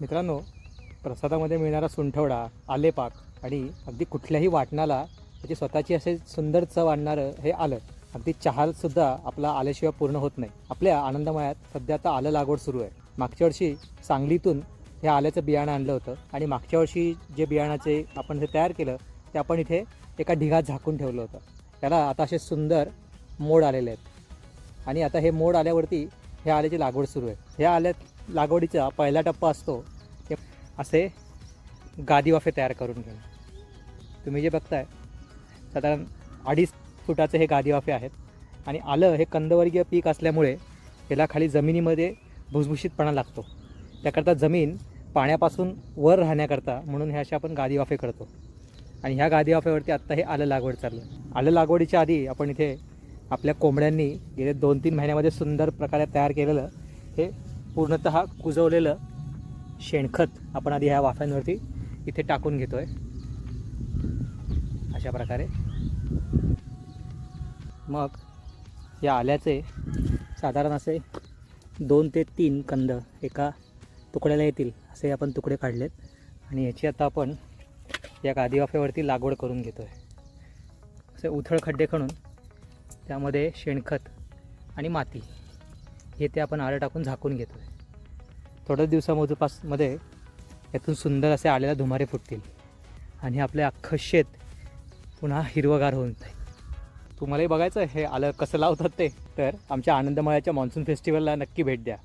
मित्रांनो प्रसादामध्ये मिळणारा सुंठवडा आलेपाक आणि अगदी कुठल्याही वाटणाला त्याची स्वतःची असे सुंदर चव आणणारं हे आलं अगदी चहासुद्धा आपला आल्याशिवाय पूर्ण होत नाही. आपल्या आनंदमयात सध्या आता आलं लागवड सुरू आहे. मागच्या वर्षी सांगलीतून हे आल्याचं बियाणं आणलं होतं आणि मागच्या वर्षी जे बियाणाचे आपण जे तयार केलं ते आपण इथे एका ढिगात झाकून ठेवलं होतं. त्याला आता असे सुंदर मोड आलेले आहेत. आणि आता हे मोड आल्यावरती हे आल्याची लागवड सुरू आहे. ह्या आल्यात लागवडीचा पहिला टप्पा असतो ते असे गादी वाफे तयार करून घेणं. तुम्ही जे बघताय साधारण अडीच फुटाचे हे गादी वाफे आहेत आणि आलं हे कंदवर्गीय पीक असल्यामुळे याला खाली जमिनीमध्ये भुसभुशीतपणा लागतो. त्याकरता जमीन पाण्यापासून वर राहण्याकरता म्हणून हे असे आपण गादी वाफे करतो. आणि ह्या गादी वाफेवरती आत्ता हे आलं लागवड चाललं आहे. आलं लागवडीच्या आधी आपण इथे आपल्या कोंबड्यांनी गेले दोन तीन महिन्यामध्ये सुंदर प्रकारे तयार केलेलं हे पूर्णत कुजवलेलं शेणखत आपण आधी ह्या वाफ्यांवरती इथे टाकून घेतो आहे अशा प्रकारे. मग या आल्याचे साधारण असे दोन ते तीन कंद एका तुकड्याला येतील असे आपण तुकडे काढलेत. आणि याची आता आपण या गादी वाफ्यावरती लागवड करून घेतो आहे असे उथळ खड्डे खणून त्यामध्ये शेणखत आणि माती हे ते आपण आळं टाकून झाकून घेतो आहे थोड्याच दिवसामधूपासमध्ये यातून सुंदर असे आलेल्या धुमारे फुटतील. आणि आपले अख्खं शेत पुन्हा हिरवगार होऊन जाईल. तुम्हालाही बघायचं आहे हे आलं कसं लावतात ते. तर आमच्या आनंदमयाच्या मान्सून फेस्टिवलला नक्की भेट द्या.